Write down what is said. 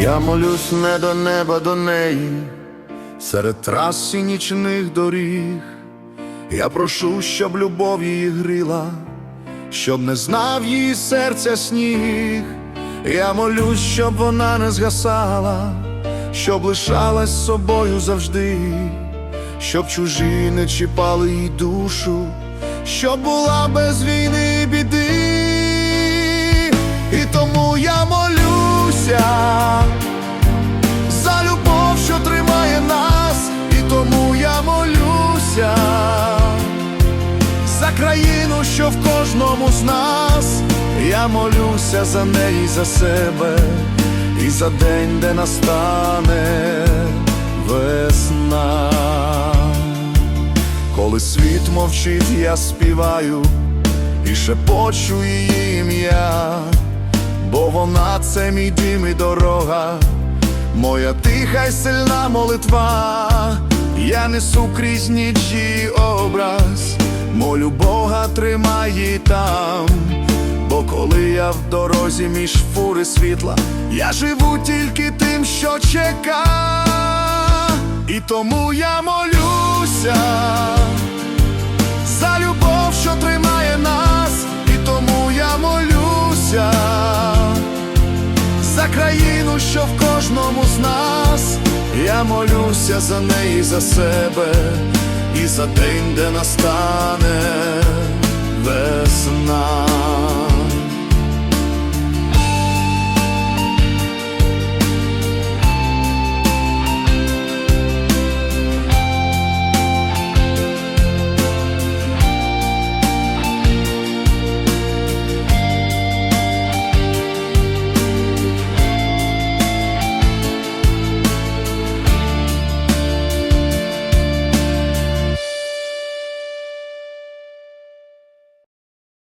Я молюсь не до неба до неї, серед трас нічних доріг. Я прошу, щоб любов її гріла, щоб не знав її серця сніг. Я молюсь, щоб вона не згасала, щоб лишалась собою завжди, щоб чужі не чіпали її душу, щоб була без війни і біди. І тому за країну, що в кожному з нас. Я молюся за неї, за себе, і за день, де настане весна. Коли світ мовчить, я співаю і шепочу її ім'я, бо вона це мій дім і дорога, моя тиха й сильна молитва, я несу крізь ніч її образ, молю Бога, тримай там, бо коли я в дорозі між фури світла, я живу тільки тим, що чека, і тому я молюся за любов, що тримає нас, і тому я молюся за країну, що в кожному з нас. Молюся за неї, за себе і за день, де настане весна.